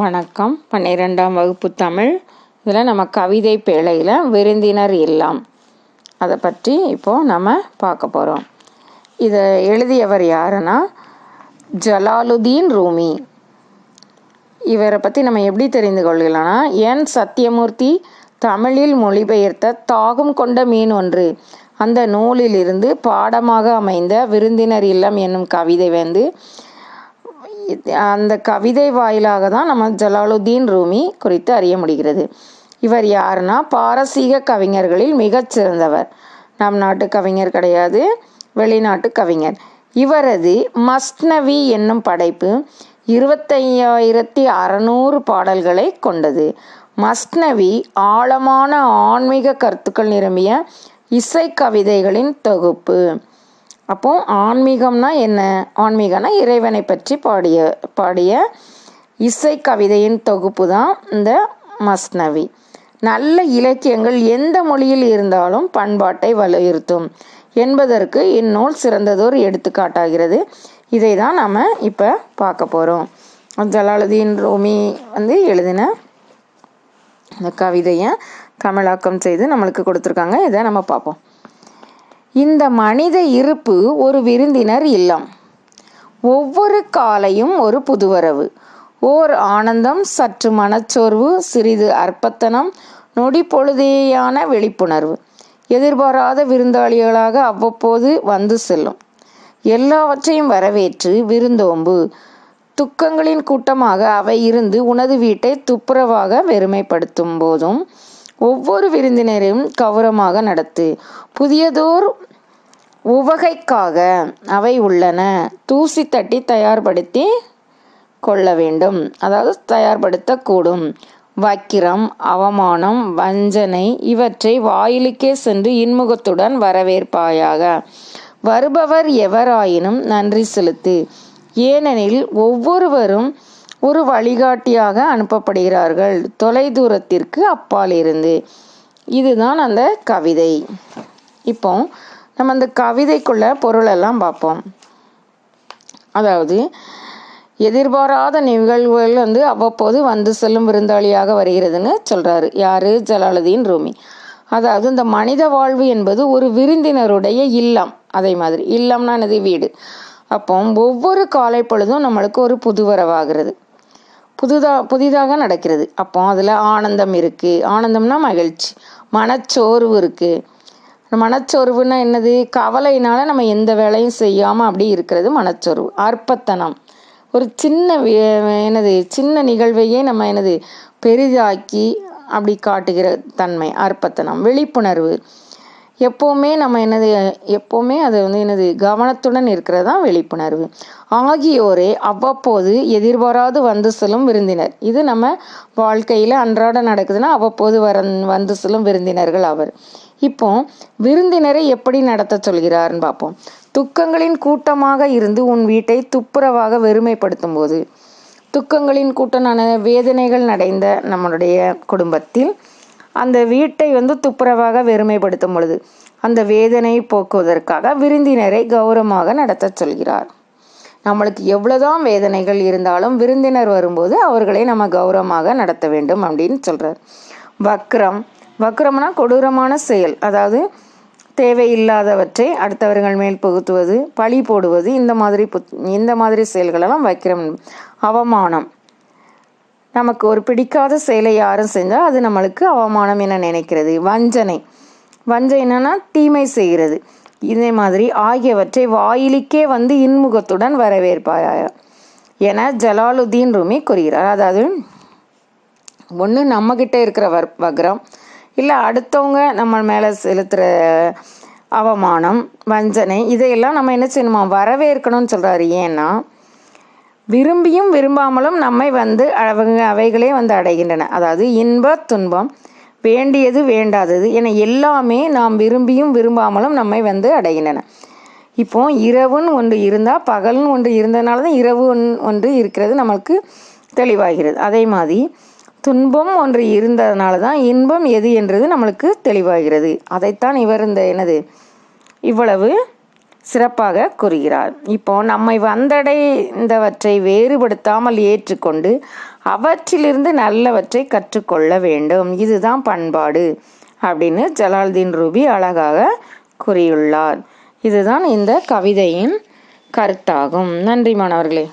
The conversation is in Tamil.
வணக்கம். பன்னிரெண்டாம் வகுப்பு தமிழ். இதில் நம்ம கவிதை பேழையில் விருந்தினர் இல்லம் அதை பற்றி இப்போது நம்ம பார்க்க போகிறோம் இதை எழுதியவர் யாருன்னா ஜலாலுதீன் ரூமி. இவரை பற்றி நம்ம எப்படி தெரிந்து கொள்ளலாம்னா என் சத்தியமூர்த்தி தமிழில் மொழிபெயர்த்த தாகம் கொண்ட மீன் ஒன்று. அந்த நூலிலிருந்து பாடமாக அமைந்த விருந்தினர் இல்லம் என்னும் கவிதை வந்து அந்த கவிதை வாயிலாக தான் நம்ம ஜலாலுதீன் ரூமி குறித்து அறிய முடிகிறது. இவர் யாருன்னா பாரசீக கவிஞர்களில் மிகச்சிறந்தவர். நம் நாட்டு கவிஞர் கிடையாது வெளிநாட்டு கவிஞர். இவரது மஸ்னவி என்னும் படைப்பு இருபத்தையாயிரத்தி அறநூறு பாடல்களை கொண்டது. மஸ்னவி ஆழமான ஆன்மீக கருத்துக்கள் நிரம்பிய இசை கவிதைகளின் தொகுப்பு. அப்போ ஆன்மீகம்னா என்ன? ஆன்மீகம்னா இறைவனை பற்றி பாடிய பாடிய இசை கவிதையின் தொகுப்பு தான் இந்த மஸ்னவி. நல்ல இலக்கியங்கள் எந்த மொழியில் இருந்தாலும் பண்பாட்டை வலியுறுத்தும் என்பதற்கு இந்நூல் சிறந்ததோர் எடுத்துக்காட்டாகிறது. இதை தான் நம்ம இப்போ பார்க்க போகிறோம் ஜலாலுதீன் ரோமி வந்து எழுதின இந்த கவிதையை தமிழாக்கம் செய்து நம்மளுக்கு கொடுத்துருக்காங்க. இதை நம்ம பார்ப்போம். இந்த மனித இருப்பு ஒரு விருந்தினர் இல்லம். ஒவ்வொரு காலையும் ஒரு புதுவரவு. ஓர் ஆனந்தம் சற்று மனச்சோர்வு சிறிது அற்பத்தனம் நொடி பொழுதேயான விழிப்புணர்வு. எதிர்பாராத விருந்தாளிகளாக அவ்வப்போது வந்து செல்லும். எல்லாவற்றையும் வரவேற்று விருந்தோம்பு. துக்கங்களின் கூட்டமாக அவை இருந்து உனது வீட்டை துப்புரவாக வெறுமைப்படுத்தும் போதும் ஒவ்வொரு விருந்தினரையும் கௌரவமாக நடத்து. புதியதோர் உவகைக்காக அவை உள்ளன. தூசி தட்டி தயார்படுத்தி கொள்ள வேண்டும். அதாவது தயார்படுத்தக்கூடும். வக்கிரம் அவமானம் வஞ்சனை இவற்றை வாயிலுக்கே சென்று இன்முகத்துடன் வரவேற்பாயாக. வருபவர் எவராயினும் நன்றி செலுத்து. ஏனெனில் ஒவ்வொருவரும் ஒரு வழிகாட்டியாக அனுப்பப்படுகிறார்கள். தொலைதூரத்திற்கு அப்பால் இருந்து. இதுதான் அந்த கவிதை. இப்போ நம்ம அந்த கவிதைக்குள்ள பொருளெல்லாம் பார்ப்போம். அதாவது எதிர்பாராத நிகழ்வுகள் வந்து அவ்வப்போது வந்து செல்லும் விருந்தாளியாக வருகிறதுன்னு சொல்கிறாரு யார்? ஜலாலுதீன் ரூமி. அதாவது இந்த மனித வாழ்வு என்பது ஒரு விருந்தினருடைய இல்லம். அதே மாதிரி இல்லம்னா என்னது? வீடு. அப்போ ஒவ்வொரு காலை பொழுதும் நம்மளுக்கு ஒரு புதுவரவாகிறது. புதுதாக புதிதாக நடக்கிறது. அப்போ அதில் ஆனந்தம் இருக்குது ஆனந்தம்னா மகிழ்ச்சி. மனச்சோர்வு இருக்குது மனச்சோர்வுன்னா என்னது? கவலையினால் நம்ம எந்த வேலையும் செய்யாமல் அப்படி இருக்கிறது மனச்சோர்வு. அற்பத்தனம். ஒரு சின்ன என்னது? சின்ன நிகழ்வையே நம்ம என்னது? பெரிதாக்கி அப்படி காட்டுகிற தன்மை. அற்பத்தனம். விழிப்புணர்வு. எப்போவுமே நம்ம என்னது எப்போவுமே அது வந்து என்னது கவனத்துடன் இருக்கிறது தான் விழிப்புணர்வு. ஆகியோரே அவ்வப்போது எதிர்பாராது வந்து செல்லும் விருந்தினர். இது நம்ம வாழ்க்கையில் அன்றாட நடக்குதுன்னா அவ்வப்போது வர வந்து செல்லும் விருந்தினர்கள் அவர். இப்போ விருந்தினரை எப்படி நடத்த சொல்கிறார்னு பார்ப்போம். துக்கங்களின் கூட்டமாக இருந்து உன் வீட்டை துப்புரவாக வெறுமைப்படுத்தும் போது துக்கங்களின் கூட்டமான வேதனைகள் நடைந்த நம்மளுடைய குடும்பத்தில் அந்த வீட்டை வந்து துப்புரவாக வெறுமைப்படுத்தும் பொழுது அந்த வேதனையை போக்குவதற்காக விருந்தினரை கௌரவமாக நடத்த சொல்கிறார். நம்மளுக்கு எவ்வளோதான் வேதனைகள் இருந்தாலும் விருந்தினர் வரும்போது அவர்களை நம்ம கௌரவமாக நடத்த வேண்டும் அப்படின்னு சொல்கிறார் வக்ரம் வக்ரம்னா கொடூரமான செயல். அதாவது தேவையில்லாதவற்றை அடுத்தவர்கள் மேல் புகுத்துவது பழி போடுவது இந்த மாதிரி புத் இந்த மாதிரி செயல்களெல்லாம் வக்ரம் அவமானம். நமக்கு ஒரு பிடிக்காத செயலை யாரும் செஞ்சால் அது நம்மளுக்கு அவமானம் என நினைக்கிறது. வஞ்சனை. வஞ்சனை என்னன்னா தீமை செய்கிறது. இதே மாதிரி ஆகியவற்றை வாயிலுக்கே வந்து இன்முகத்துடன் வரவேற்பாய என ஜலாலுதீன் ரூமி கூறுகிறார். அதாவது ஒன்று நம்மக்கிட்ட இருக்கிற வர் வக்ரம் இல்லை அடுத்தவங்க நம்ம மேலே செலுத்துகிற அவமானம் வஞ்சனை இதையெல்லாம் நம்ம என்ன செய்யணுமா? வரவேற்கணும்னு சொல்கிறாரு ஏன்னா விரும்பியும் விரும்பாமலும் நம்மை வந்து அவங்க அவைகளே வந்து அடைகின்றன. அதாவது இன்ப துன்பம் வேண்டியது வேண்டாதது என எல்லாமே நாம் விரும்பியும் விரும்பாமலும் நம்மை வந்து அடைகின்றன. இப்போ இரவுன்னு ஒன்று இருந்தால் பகல்னு ஒன்று இருந்ததுனால தான் இரவு ஒன்று இருக்கிறது நம்மளுக்கு தெளிவாகிறது. அதே மாதிரி துன்பம் ஒன்று இருந்ததுனால தான் இன்பம் எது என்றது நம்மளுக்கு தெளிவாகிறது. அதைத்தான் இவர் இந்த என்னது இவ்வளவு சிறப்பாக கூறுகிறார். இப்போ நம்மை வந்தடைந்தவற்றை வேறுபடுத்தாமல் ஏற்றுக்கொண்டு அவற்றிலிருந்து நல்லவற்றை கற்றுக்கொள்ள வேண்டும். இதுதான் பண்பாடு அப்படின்னு ஜலால்தீன் ரூபி அழகாக கூறியுள்ளார். இதுதான் இந்த கவிதையின் கருத்தாகும். நன்றி மாணவர்களே.